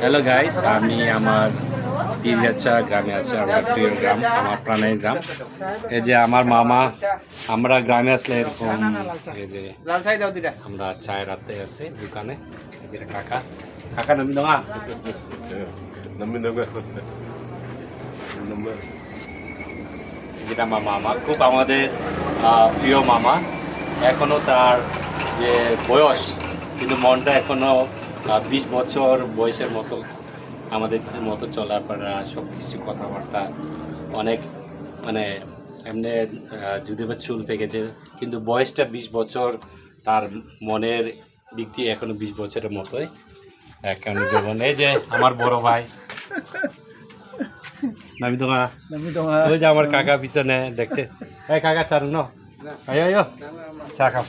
Hello guys আমি আমার ইলিয়াচা গ্রামে আছে আমার প্রিয় গ্রাম আমার প্রাণের গ্রাম। এই যে আমার মামা আমরা গ্রামে আসলে এরকম এই যে আমরা চায় রাতে আছে দোকানে। এই যে কাকা। কাকা নামি দেওয়া na যেটা আমার মামা খুব আমাদের আহ, প্রিয় মামা। এখনও তার যে বয়স কিন্তু মনটা এখনও বিশ বছর বয়সের মতো আমাদের মতো চলাফেরা সব কিছু কথাবার্তা অনেক মানে এমনি যদি বা চুল পেকেছে কিন্তু বয়সটা বিশ বছর তার মনের দিক দিয়ে এখনও বিশ বছরের মতোই। এখন যেমন এই যে আমার বড় ভাই। নামি তোমার নামি তোমার। ওই যে আমার কাকা পিছনে দেখতে। এই কাকা চারু ন। আয় আয় চা খাও।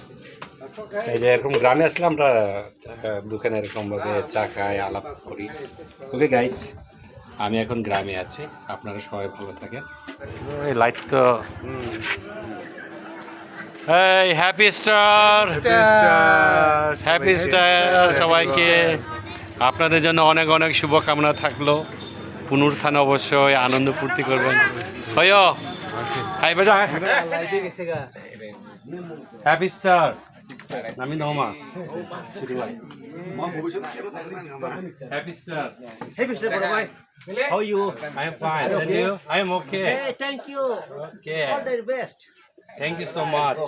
এই যে এরকম গ্রামে আসলে আমরা দোকানে এরকমভাবে চা খাই আলাপ করি। ওকে গাইস আমি এখন গ্রামে আছি। আপনারা সবাই ভালো থাকেন। এই লাইট তো এই হ্যাপি স্টার হ্যাপি স্টার সবাইকে। আপনাদের জন্য অনেক অনেক শুভকামনা থাকল। পুনরুত্থান অবশ্যই আনন্দ ফুর্তি করবেন। হয় হাই বাজা লাইটে গেছে গা হ্যাপি স্টার আমি নমা হ্যাপি স্টার হে মিস্টার বড় ভাই how you I am fine and you I am okay hey thank you okay all the best thank you so much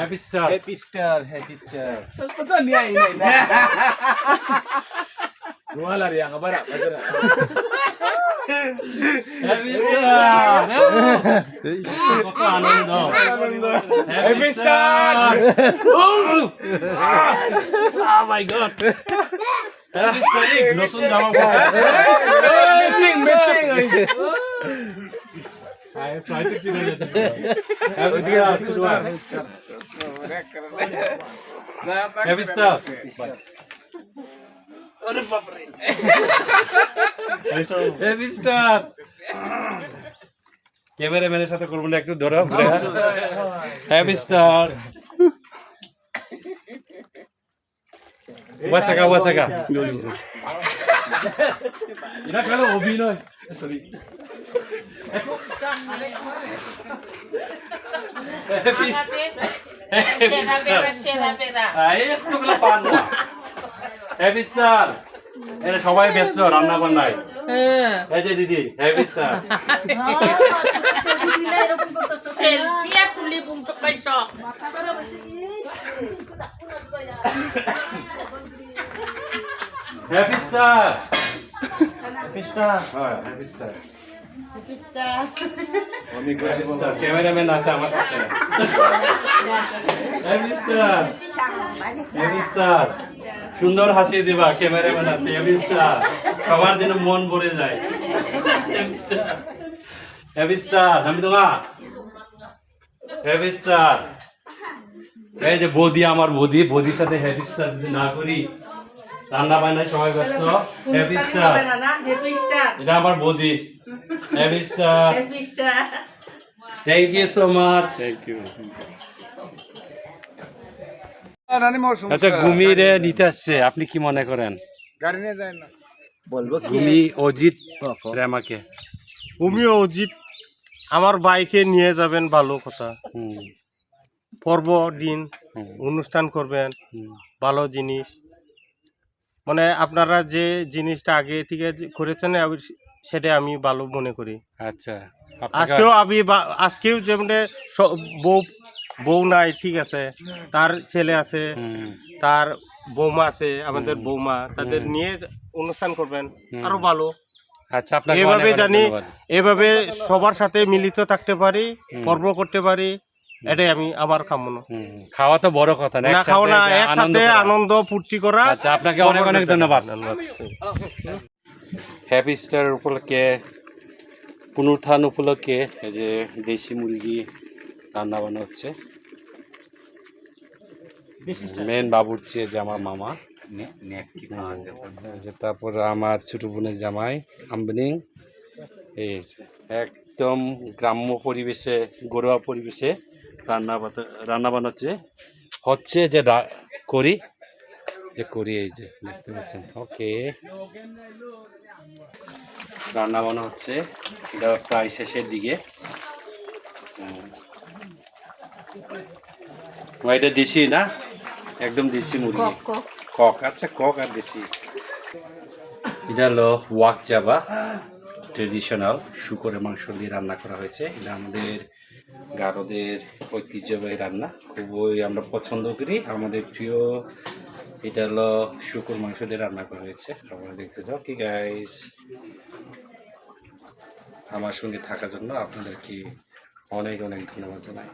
happy star happy star happy star Pata niya inay na. Wala riyan nga bara. Happy star কত আনন্দ happy star Oh my god happy star নতুন জামা পড়েছে Matching, matching. আই ফ্লাইটে চিনে যেতে happy star happy star happy star ক্যামেরাম্যানের সাথে করব না একটু ধরো হ্যাপি স্টার ওয়াচাকা ওয়াচাকা এটা কেন অভিনয় সরি হ্যাপি স্টার এরা সবাই ব্যস্ত রান্না বান্নায় এই যে দিদি happy star happy star Happy star. হ্যাঁ হ্যাপি স্টার ক্যামেরাম্যান আছে আমার সাথে সুন্দর হাসি দিবা ক্যামেরাম্যান আছে স্টার সবার যেন মন ভরে যায় আমি তোমা এই যে বৌদি আমার বৌদি বৌদির সাথে হ্যাপি স্টার যদি না করি রান্না বান্নায় সবাই ব্যস্ত হ্যাপি স্টার এটা আমার বৌদি। Happy star thank you so much thank you নানি মোর আচ্ছা ঘুমিয়ে নিতে আসছে। আপনি কি মনে করেন? গাড়ি নিয়ে যায় না। বলব ঘুমি অজিত রেমাকে তুমিও উচিত আমার বাইকে নিয়ে যাবেন ভালো কথা। পর্ব দিন অনুষ্ঠান করবেন ভালো জিনিস। মানে আপনারা যে জিনিসটা আগে থেকে করেছেন সেটা আমি ভালো মনে করি। আচ্ছা আজকেও আমি আজকেও যেমন বউ বউ নাই ঠিক আছে তার ছেলে আছে তার বৌমা আছে আমাদের বৌমা তাদের নিয়ে অনুষ্ঠান করবেন আরও ভালো। আচ্ছা এভাবে জানি এভাবে সবার সাথে মিলিত থাকতে পারি। পর্ব করতে পারি এটাই আমি আমার কামনা। খাওয়া তো বড় কথা না না একসাথে খাও না একসাথে আনন্দ ফুর্তি করা আচ্ছা আপনাকে অনেক অনেক ধন্যবাদ। হ্যাপি স্টার উপলক্ষে পুনরুত্থান উপলক্ষে এই যে দেশি মুরগি রান্না বান্না হচ্ছে মেন বাবুর্চি যে আমার মামা। যে তারপর আমার ছোট বোনের জামাই আমবিনিং। এই একদম গ্রাম্য পরিবেশে ঘরোয়া পরিবেশে রান্না বান্না রান্না বান্না হচ্ছে। হচ্ছে যে করি। যে করি এই যে দেখতে পাচ্ছেন। ওকে রান্না বান্না হচ্ছে। এটা প্রায় শেষের দিকে। এটা দেশি না? একদম দেশি মুরগি কক আচ্ছা কক আর দেশি এটা হলো ওয়াক জাবা। ট্রেডিশনাল শুকরের মাংস দিয়ে রান্না করা হয়েছে। এটা আমাদের গারোদের ঐতিহ্যবাহী রান্না। খুবই আমরা পছন্দ করি। আমাদের প্রিয় এটা হলো শুকুর মাংস দিয়ে রান্না করা হয়েছে। আপনারা দেখতে যাও কি গাইস আমার সঙ্গে থাকার জন্য আপনাদেরকে অনেক অনেক ধন্যবাদ জানাই।